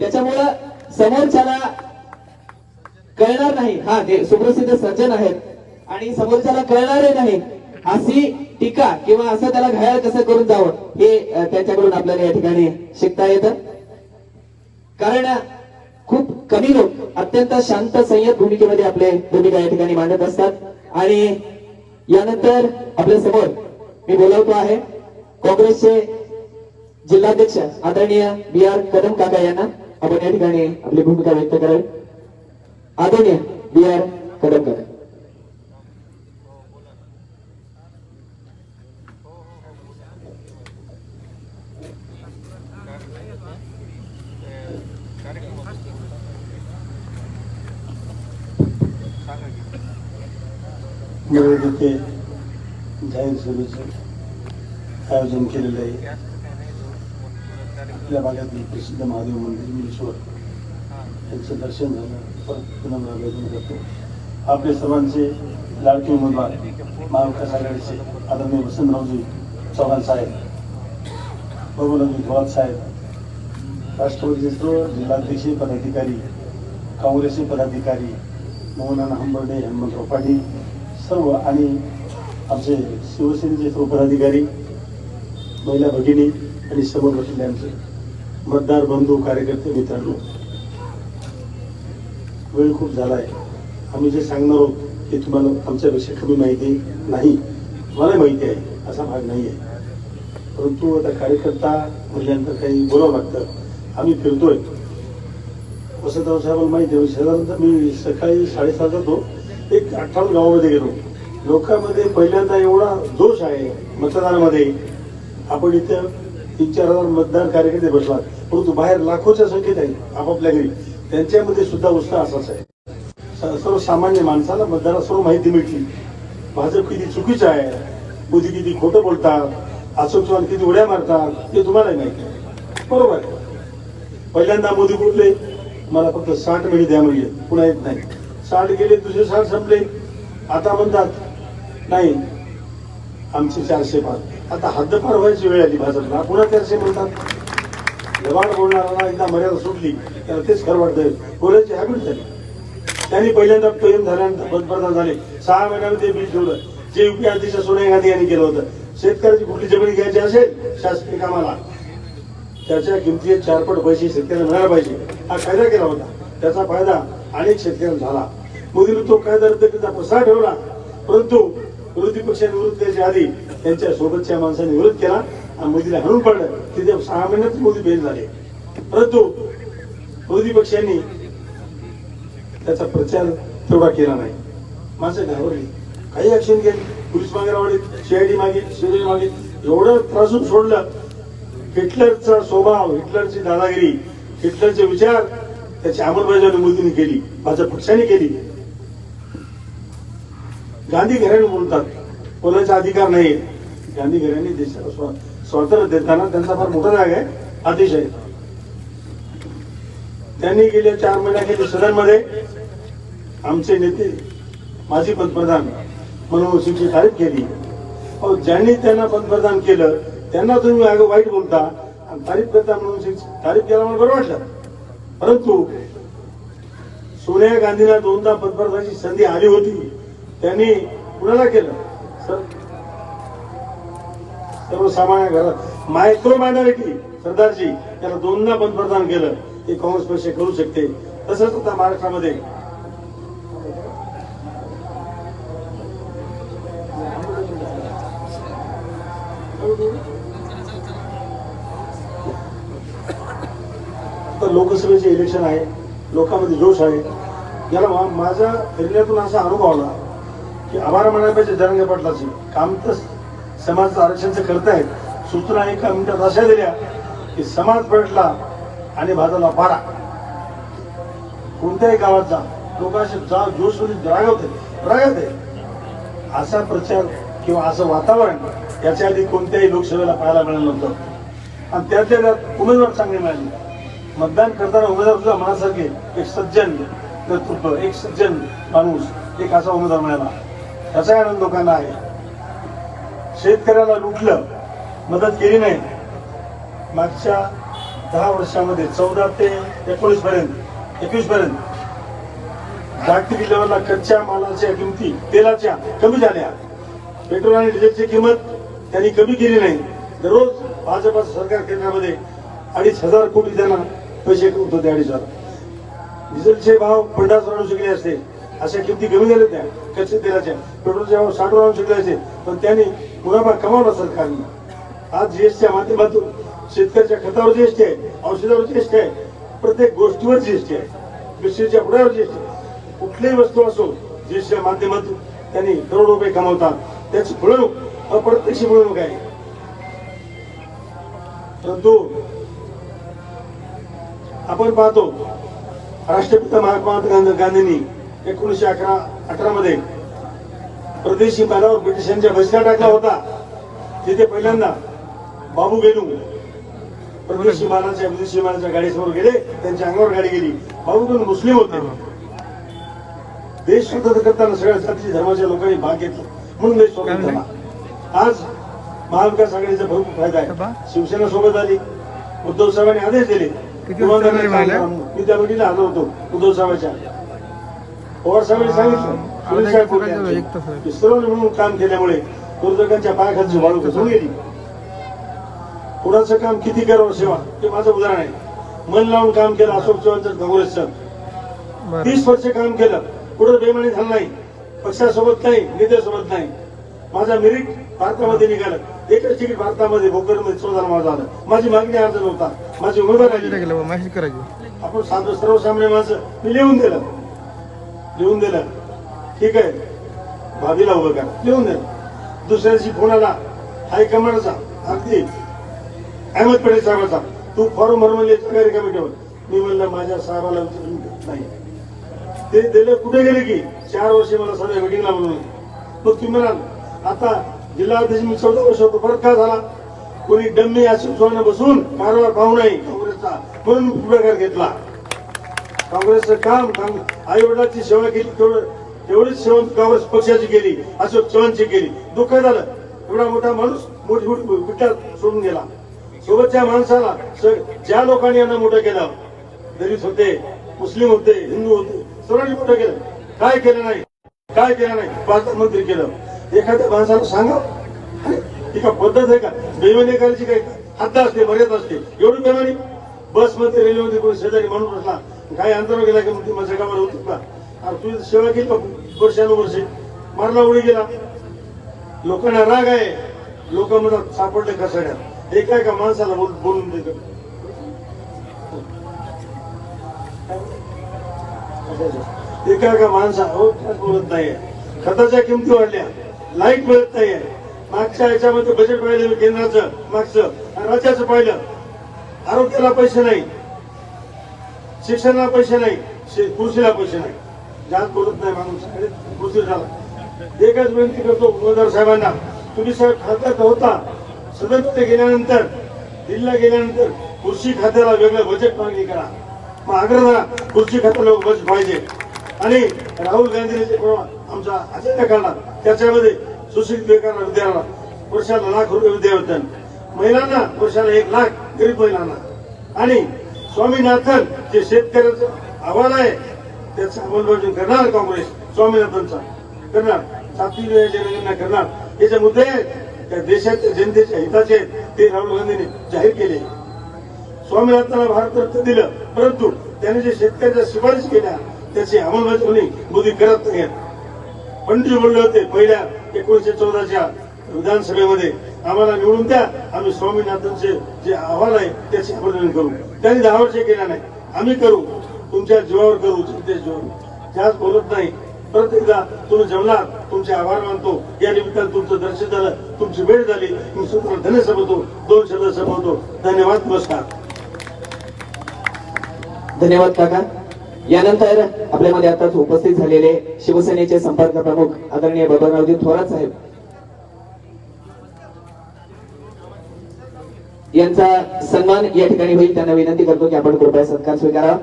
त्याच्यामुळं समोरच्याला कळणार नाही. हा ते सुप्रसिद्ध सर्जन आहेत. आणि समोरच्याला कळणारही नाही. अशी टीका किंवा असं त्याला घायल कसं करून जावं हे त्यांच्याकडून आपल्याला या ठिकाणी शिकता येतं. कारण खूप कमी लोक अत्यंत शांत संयत भूमिकेमध्ये आपले भूमिका या ठिकाणी मांडत असतात. आणि यानंतर आपल्यासमोर मी बोलवतो आहे काँग्रेसचे जिल्हाध्यक्ष आदरणीय बी आर कदम काका यांना. आपण या ठिकाणी आपली भूमिका व्यक्त करावी आदरणीय बी आर कडमकर काका नगर जाहीर सभेचं आयोजन केलेलं आहे. आपल्या भागातील प्रसिद्ध महादेव मंदिर मिलेश्वर यांचं दर्शन झालं. परत पुन्हा आयोजन करतो आपले सर्वांचे लाडके उमेदवार महाविकास आघाडीचे आदरणीय वसंतरावजी चव्हाण साहेब बबनरावजी थोरात साहेब राष्ट्रवादीचे सर्व जिल्हाध्यक्ष पदाधिकारी काँग्रेसचे पदाधिकारी मोहनाना हंबर्डे हनुमंतराव पाटील सर्व आणि आमचे शिवसेनेचे सर्व पदाधिकारी महिला भगिनी आणि समोर बसलेले आमचे मतदार बंधू कार्यकर्ते मित्रांनो वेळ खूप झाला आहे आम्ही जे सांगणार आहोत ते तुम्हाला आमच्यापेक्षा कमी माहिती नाही मला माहिती आहे असा भाग नाही आहे परंतु आता कार्यकर्ता म्हटल्यानंतर काही बोलावं लागतं. आम्ही फिरतोय. वसंतराव साहेबांना माहिती आहे साधारणतः मी सकाळी साडेसात जातो एक अठ्ठावन्न गावामध्ये गेलो. लोकांमध्ये पहिल्यांदा एवढा जोश आहे मतदानामध्ये. आपण इथं तीन चार हजार मतदान कार्यकर्ते बसलात. परंतु बाहेर लाखोच्या संख्येत आहेत आपापल्या घरी. त्यांच्यामध्ये सुद्धा उत्साह असाच आहे. सर्वसामान्य माणसाला मतदारात सर्व माहिती मिळते भाजप किती चुकीचं आहे? मोदी किती खोटं बोलतात? अशोक चव्हाण किती उड्या मारतात? ते तुम्हाला माहिती आहे. बरोबर. आहे पहिल्यांदा मोदी कुठले मला फक्त साठ मिनिट द्या म्हणजे पुन्हा येत नाही. साठ गेले दुसरे साठ संपले. आता म्हणतात नाही आमचे चारशे पाच. आता हद्दपार व्हायची वेळ आली भाजपला. पुन्हा चारशे म्हणतात? लबाड बोलणाऱ्याला एकदा मर्यादा सुटली त्याला तेच खरं वाटतंय बोलायची हॅबिट झाली. त्यांनी पहिल्यांदा पीएम झाल्यानंतर पंतप्रधान झाले. सहा महिन्यामध्ये बिल ठेवलं जे युपी अध्यक्ष सोनिया गांधी यांनी केलं होतं. शेतकऱ्याची कुठली जमीन घ्यायची असेल? शासकीय कामाला. त्याच्या किमतीत चारपट पैसे शेतकऱ्याला मिळायला पाहिजे. हा कायदा केला होता. त्याचा फायदा अनेक शेतकऱ्यांना झाला. मोदीने तो कायदा रद्द करता प्रसार ठेवला. परंतु विरोधी पक्षाने विरोध त्याच्या आधी त्यांच्या सोबतच्या माणसाने विरोध केला आणि मोदीला हरून पडलं. तिथे सहा महिन्यात मोदी बेल झाले. परंतु विरोधी पक्षांनी त्याचा प्रचार तेवढा केला नाही. माणसं घाबरली. काही ऍक्शन केली. पोलीस मागे रावले सीआयडी मागे सीबीआय मागे. एवढं त्रासून सोडलं. हिटलरचा स्वभाव हिटलरची दादागिरी हिटलरचे विचार त्याची अंमलबजावणी मोदींनी केली. माझ्या पक्षाने केली. गांधी घराणे बोलतात. कोणाचा अधिकार नाही. गांधी घराणे देशाला स्वातंत्र्य देताना त्यांचा फार मोठा जाग आहे. अतिशय त्यांनी गेल्या चार महिन्याखेरी सदनमध्ये आमचे नेते माजी पंतप्रधान मनमोहन सिंगची तारीफ केली. अहो ज्यांनी त्यांना पंतप्रधान केलं त्यांना तुम्ही अगं वाईट बोलता. आणि तारीफ करता मनमोहन सिंग तारीफ केला मला बरं वाटलं. परंतु सोनिया गांधीला दोनदा पंतप्रधानाची संधी आली होती. त्यांनी कुणाला केलं? सर्वसामान्य घरात. मायक्रो मायनॉरिटी सरदारजी त्याला दोनदा पंतप्रधान केलं. हे काँग्रेस पक्ष करू शकते. तसंच आता महाराष्ट्रामध्ये. लोकसभेचे इलेक्शन आहे. लोकांमध्ये जोश आहे. याला माझ्या फिरण्यातून असा अनुभव आला. की आभार मानायला पाहिजे जरंगे पाटलाची काम तर समाज आरक्षणचं करतायत. सूचना एका मिनिटात अशा दिल्या की समाज पेटला आणि भाजपला पाडा. कोणत्याही गावात जा. लोक असे जा जोश रागवते. रागवते. असा प्रचार किंवा असं वातावरण याच्या आधी कोणत्याही लोकसभेला पाहायला मिळालं नव्हतं. आणि त्यातल्या त्यात उमेदवार चांगले मिळाले. मतदान करताना उमेदवार सुद्धा मनासारखे एक सज्जन नेतृत्व एक सज्जन माणूस एक असा उमेदवार मिळाला. असा आनंद लोकांना आहे. शेतकऱ्याला लुटलं मदत केली नाही. मागच्या दहा वर्षामध्ये चौदा ते एकोणीस पर्यंत एकवीस पर्यंत जागतिक लेवलला कच्च्या मालाच्या किमती तेलाच्या कमी झाल्या. पेट्रोल आणि डिझेलची किंमत त्यांनी कमी केली नाही. दररोज भाजपाचं सरकार केंद्रामध्ये अडीच हजार कोटी त्यांना पैसे होत होते अडीच हजार. डिझेलचे भाव पन्नास आणू शकले असते. अशा किमती कमी झाल्या त्या कच्च्या तेलाच्या पेट्रोलच्या साठ आणू शकले असते पण त्यांनी मुनाफा कमावला सरकारने. आज जीएसटीच्या माध्यमातून शेतकऱ्याच्या खतावर जीएसटी आहे औषधावर जीएसटी आहे प्रत्येक गोष्टीवर जीएसटी आहे. मिश्रीच्या पुढ्यावर जीएसटी कुठलीही वस्तू असो जीएसटीच्या माध्यमातून त्यांनी करोड रुपये कमावतात. त्याची मिळवणूक अप्रत्यक्ष मिळवणूक आहे. परंतु आपण पाहतो राष्ट्रपिता महात्मा गांधी गांधींनी एकोणीशे अकरा अठरा मध्ये प्रदेशी पदावर ब्रिटिशांच्या बसला टाकला होता. तिथे पहिल्यांदा बाबू गेलू प्रदेशी मालाच्या विदेशी मालाच्या गाडीसमोर गेले. त्यांच्या अंगावर गाडी गेली. बाबू गेलू मुस्लिम होते. देश स्वतंत्र करताना सगळ्या जाती धर्माच्या लोकांनी भाग घेतला. म्हणून देश स्वतंत्र झाला. आज महाविकास आघाडीचा भरपूर फायदा आहे. शिवसेना सोबत आली. उद्धव साहेबांनी आदेश दिले. मी त्या वेळेला आलो होतो. उद्धव साहेबांच्या पवार साहेबांनी सांगितलं. सर्व म्हणून काम केल्यामुळे दुर्दकांच्या पायाखालची वाळू घसरून गेली. कुणाचं काम किती करावं सेवा? ते माझं उदाहरण आहे. मन लावून काम केलं अशोक चव्हाणचं काँग्रेसचं तीस वर्ष काम केलं. कुठं बेमानी झालं नाही. पक्षासोबत नाही नेत्यासोबत नाही. माझा मेरिट भारतामध्ये निघालं. एकच तिकीट भारतामध्ये भोकरमध्ये चौदा माझा आलं माझी मागणी अर्ज नव्हता. माझी उमेदवार आपण साधं सर्वसामान्य माणसं मी लिहून दिलं. लिहून दिलं. ठीक आहे. भाभीला उभं करा लिहून दिलं दुसऱ्याशी फोन आला. हायकमांडचा. अगदी. अहमद पटेल साहेबांचा. तू फॉर्म भरून म्हणजे सहकारी कमिटीवर मी म्हणलं माझ्या साहेबाला विचारून नाही. ते दिले कुठे गेले की? चार वर्षे मला सगळ्या मिटिंगला बोलवलं. मग तुम्ही म्हणाल आता जिल्हा अध्यक्ष मी चौदा वर्ष होतो. परत का झाला? कोणी डम्मी अशोक बसून कारभार पाहू नाही काँग्रेसचा म्हणून पुढाकार घेतला. काँग्रेसचं काम आई वडिलांची सेवा केली तेवढं तेवढीच सेवा काँग्रेस पक्षाची केली अशोक चव्हाणची केली. दुःख झालं. एवढा मोठा माणूस मोठी मोठी सोडून गेला. सोबतच्या माणसाला ज्या लोकांनी यांना मोठं केलं दलित होते मुस्लिम होते हिंदू होते सर्वांनी मोठं केलं. काय केलं नाही? काय केलं नाही? प्रधानमंत्री केलं. एखाद्या माणसाला सांगा. ती का पद्धत आहे का? बेमानी करायची काय? हद्द असते मर्यादा असते. एवढी बेमानी बसमध्ये रेल्वेमध्ये कोणी शेजारी माणूस बसला काही अंतर गेला की मग माझ्या गावाला होती का अरे तुझी सेवा केली का वर्षानुवर्षे. मारला उडी गेला. लोकांना राग आहे. लोक म्हणतात सापडले कसाड्यात एका एका माणसाला बोल- बोलून देत? एका एका माणसा? हो काय बोलत नाहीये. खताच्या किमती वाढल्या. लाइट मिळत नाहीये. मागच्या याच्यामध्ये बजेट पाहिलं केंद्राचं मागचं राज्याचं पाहिलं. आरोग्याला पैसे नाही. शिक्षणाला पैसे नाही कृषीला पैसे नाही. जात बोलत नाही माणूस. आणि कृषी झाला. एकच विनंती करतो उमेदवार साहेबांना तुम्ही साहेब खात्यात होता. सदस्य गेल्यानंतर दिल्लीला गेल्यानंतर कृषी खात्याला वेगळं बजेट मागणी करा. मग कृषी खात्याला बजेट पाहिजे. आणि राहुल गांधी आमचा अजेंडा काढला त्याच्यामध्ये सुशिक्षित बेकार विद्यार्थ्यांना वर्षाला लाख रुपये विद्यावेतन महिलांना वर्षाला एक लाख गरीब महिलांना. आणि स्वामीनाथन जे शेतकऱ्याचं अहवाल आहे त्याचं अंमलबजावणी करणार काँग्रेस स्वामीनाथनचा. करणार. सातवी योजना करणार. हे जे मुद्दे आहेत त्या देशाच्या जनतेच्या हिताचे आहेत ते राहुल गांधींनी जाहीर केले. स्वामीनाथनला भारतरत्न दिलं परंतु त्याने जे शेतकऱ्याच्या शिफारस केल्या त्याची अंमलबजावणी मोदी करत नाहीत पंडित बोलले होते पहिल्या एकोणीशे चौदाच्या विधानसभेमध्ये आम्हाला निवडून द्या आम्ही स्वामीनाथनचे जे अहवाल आहे त्याची अंमलबजावणी करू. त्यांनी दहा वर्ष केल्या नाही आम्ही करू तुमच्या जीवावर करू जनतेच्या जीवावर. त्याच बोलत नाही. परत एकदा तुम्ही जमलात तुमचे आभार मानतो. या निमित्तानं तुमचं दर्शन झालं तुमची भेट झाली. मी सूत्र धन्य समजतो. दोन शब्द समजतो. धन्यवाद नमस्कार. धन्यवाद काका. यानंतर आपल्यामध्ये आताच उपस्थित झालेले शिवसेनेचे संपर्क प्रमुख आदरणीय बबनरावजी थोरात साहेब. यांचा सन्मान या ठिकाणी होईल. त्यांना विनंती करतो की आपण कृपया सत्कार स्वीकारा.